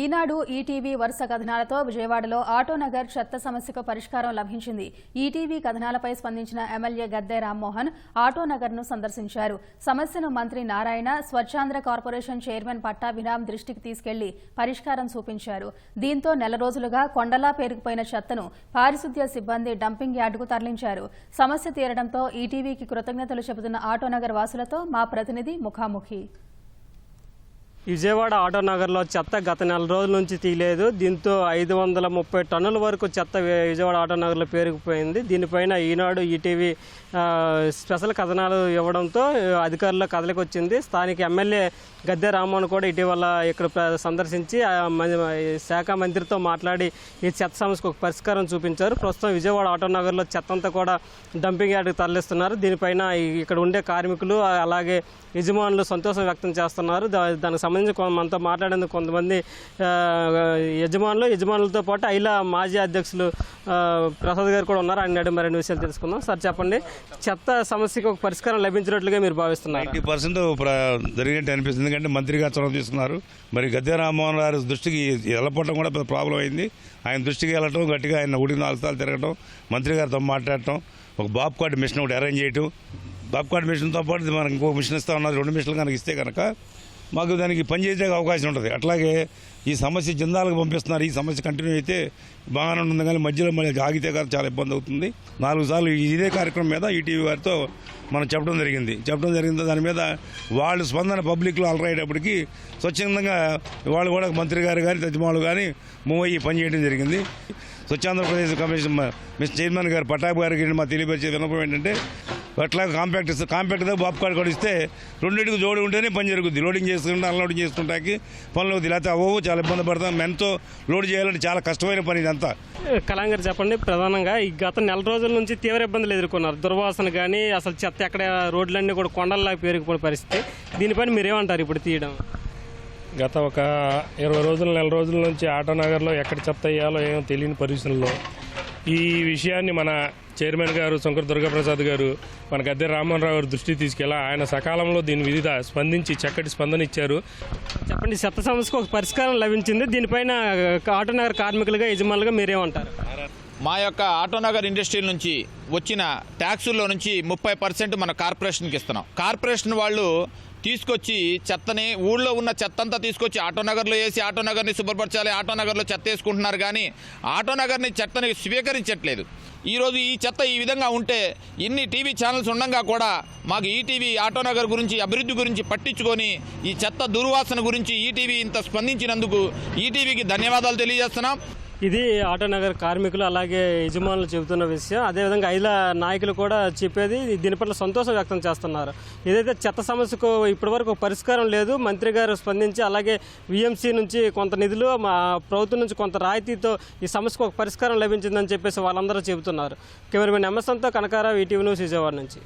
ఈనాడు ETV వరుస కథనాలతో విజయవాడలో ఆటోనగర్ చెత్త సమస్యకు పరిష్కారం లభించింది. ఈటీవీ కథనాలపై స్పందించిన ఎమ్మెల్యే గద్దె రామ్మోహన్ ఆటోనగర్ను సందర్శించారు. సమస్యను మంత్రి నారాయణ స్వచ్ఛాంధ్ర కార్పొరేషన్ చైర్మన్ పట్టాభిరామ్ దృష్టికి తీసుకెళ్ళి పరిష్కారం చూపించారు. దీంతో నెల రోజులుగా కొండలా పేరుకుపోయిన చెత్తను పారిశుద్ధ్య సిబ్బంది డంపింగ్ యార్డుకు తరలించారు. సమస్య తీరడంతో ఈటీవీకి కృతజ్ఞతలు చెబుతున్న ఆటోనగర్ వాసులతో మా ప్రతినిధి ముఖాముఖి. విజయవాడ ఆటో నగర్లో చెత్త గత నెల రోజుల నుంచి తీయలేదు. దీంతో ఐదు వందల ముప్పై టన్నుల వరకు చెత్త విజయవాడ ఆటో నగర్లో పేరుకుపోయింది. దీనిపైన ఈనాడు ఈటీవీ స్పెషల్ కథనాలు ఇవ్వడంతో అధికారుల కథలకు వచ్చింది స్థానిక ఎమ్మెల్యే గద్దె రామ్మోహన్ కూడా ఇటీవల ఇక్కడ ప్ర- సందర్శించి శాఖ మంత్రితో మాట్లాడి ఈ చెత్త సమస్యకు ఒక పరిష్కారం చూపించారు. ప్రస్తుతం విజయవాడ ఆటో నగర్లో చెత్త అంతా కూడా డంపింగ్ యార్డ్కి తరలిస్తున్నారు. దీనిపైన ఇక్కడ ఉండే కార్మికులు అలాగే యజమానులు సంతోషం వ్యక్తం చేస్తున్నారు. దానికి సంబంధించి మనతో మాట్లాడేందుకు కొంతమంది యజమానులు యజమానులతో పాటు ఐలా మాజీ అధ్యక్షులు ప్రసాద్ గారు కూడా ఉన్నారు. ఆయన మరి మరిన్ని విషయాలు తెలుసుకుందాం. సార్ చెప్పండి. చెత్త సమస్యకు ఒక పరిష్కారం లభించినట్లుగా మీరు భావిస్తున్నారు. ఎయిటీ పర్సెంట్ జరిగినట్టు అనిపిస్తుంది. ఎందుకంటే మంత్రి గారు చొరవ తీసుకున్నారు. మరి గద్దె రామ్మోహన్ గారి దృష్టికి వెళ్ళపడటం కూడా పెద్ద ప్రాబ్లం అయింది. ఆయన దృష్టికి వెళ్ళటం గట్టిగా ఆయన ఒకటి నాలుగు సార్లు తిరగటం మంత్రి గారితో మాట్లాడటం ఒక బాబు కార్డు మిషన్ ఒకటి అరేంజ్ చేయటం. బాబు కార్డు మిషన్తో పాటు మనకి ఇంకో మిషన్ ఇస్తా ఉన్నారు. రెండు మిషన్లు కనుక ఇస్తే కనుక మాకు దానికి పనిచేసే అవకాశం ఉంటుంది. అట్లాగే ఈ సమస్య జిందాలకు పంపిస్తున్నారు. ఈ సమస్య కంటిన్యూ అయితే బాగానే ఉంటుంది కానీ మధ్యలో మళ్ళీ ఆగితే కాదు చాలా ఇబ్బంది అవుతుంది. నాలుగు సార్లు ఇదే కార్యక్రమం మీద ఈటీవీ వారితో మనం చెప్పడం జరిగింది. చెప్పడం జరిగింది దాని మీద వాళ్ళు స్పందన పబ్లిక్లో అలరయ్యేటప్పటికి స్వచ్ఛందంగా వాళ్ళు కూడా మంత్రి గారు కానీ తజ్మాలు కానీ మూవ్ అయ్యి పనిచేయడం జరిగింది. స్వచ్ఛాంధ్రప్రదేశ్ కమిషన్ మిస్ చైర్మన్ గారు పటాబ్ గారికి మా తెలియపరిచే వినపం ఏంటంటే అట్లా కాంపాక్ట్ ఇస్తే కాంపాక్ట్ దా బాబు కార్డు కూడా ఇస్తే రెండింటికి జోడి ఉంటేనే పని జరుగుద్ది. లోడింగ్ చేసుకుంటే అన్లోడింగ్ చేసుకుంటాకి పనులు అవుతుంది లేకపోతే అవ్వవు చాలా ఇబ్బంది పడతాం. మెన్తో లోడ్ చేయాలంటే చాలా కష్టమైన పని ఇదంతా. కలాం గారు చెప్పండి ప్రధానంగా. ఈ గత నెల రోజుల నుంచి తీవ్ర ఇబ్బందులు ఎదుర్కొన్నారు. దుర్వాసన కానీ అసలు చెత్త ఎక్కడ రోడ్లన్నీ కూడా కొండల్లా పేరుకుపోయిన పరిస్థితి. దీనిపైన మీరేమంటారు ఇప్పుడు తీయడం? గత ఒక ఇరవై రోజుల నెల రోజుల నుంచి ఆటో నగర్లో ఎక్కడ చెత్త వేయాలో ఏమో తెలియని పరిస్థితుల్లో ఈ విషయాన్ని మన చైర్మన్ గారు శంకర్ దుర్గాప్రసాద్ గారు మన గద్దె రామ్మోహన్ రావు దృష్టి దృష్టికి తీసుకెళ్ళి ఆయన సకాలంలో దీని వివిధ స్పందించి చక్కటి స్పందన ఇచ్చారు. చెప్పండి చెత్త సమస్యకు ఒక పరిష్కారం లభించింది. దీనిపైన ఆటోనగర్ కార్మికులుగా యజమానులుగా మీరేమంటారు? మా యొక్క ఆటోనగర్ ఇండస్ట్రీ నుంచి వచ్చిన ట్యాక్సుల్లో నుంచి ముప్పై పర్సెంట్ మన కార్పొరేషన్కి ఇస్తున్నాం. కార్పొరేషన్ వాళ్ళు తీసుకొచ్చి చెత్తని ఊళ్ళో ఉన్న చెత్త అంతా తీసుకొచ్చి ఆటోనగర్లో వేసి ఆటోనగర్ని శుభ్రపరచాలి ఆటోనగర్లో చెత్త వేసుకుంటున్నారు కానీ ఆటోనగర్ని చెత్తని స్వీకరించట్లేదు. ఈరోజు ఈ చెత్త ఈ విధంగా ఉంటే ఇన్ని టీవీ ఛానల్స్ ఉండగా కూడా మాకు ఈటీవీ ఆటోనగర్ గురించి అభివృద్ధి గురించి పట్టించుకొని ఈ చెత్త దుర్వాసన గురించి ఈటీవీ ఇంత స్పందించినందుకు ఈటీవీకి ధన్యవాదాలు తెలియజేస్తున్నాం. ఇది ఆటోనగర్ కార్మికులు అలాగే యజమానులు చెబుతున్న విషయం. అదేవిధంగా ఐల నాయకులు కూడా చెప్పేది దీని పట్ల సంతోషం వ్యక్తం చేస్తున్నారు. ఏదైతే చెత్త సమస్యకు ఇప్పటివరకు పరిష్కారం లేదు మంత్రి గారు స్పందించి అలాగే విఎంసీ నుంచి కొంత నిధులు మా ప్రభుత్వం నుంచి కొంత రాయితీతో ఈ సమస్యకు ఒక పరిష్కారం లభించిందని చెప్పేసి వాళ్ళందరూ చెబుతున్నారు. కెమెరామెన్ ఎంఎస్ఎంతో కనకారావు ఈటీవీ న్యూస్ విజయవాడ నుంచి.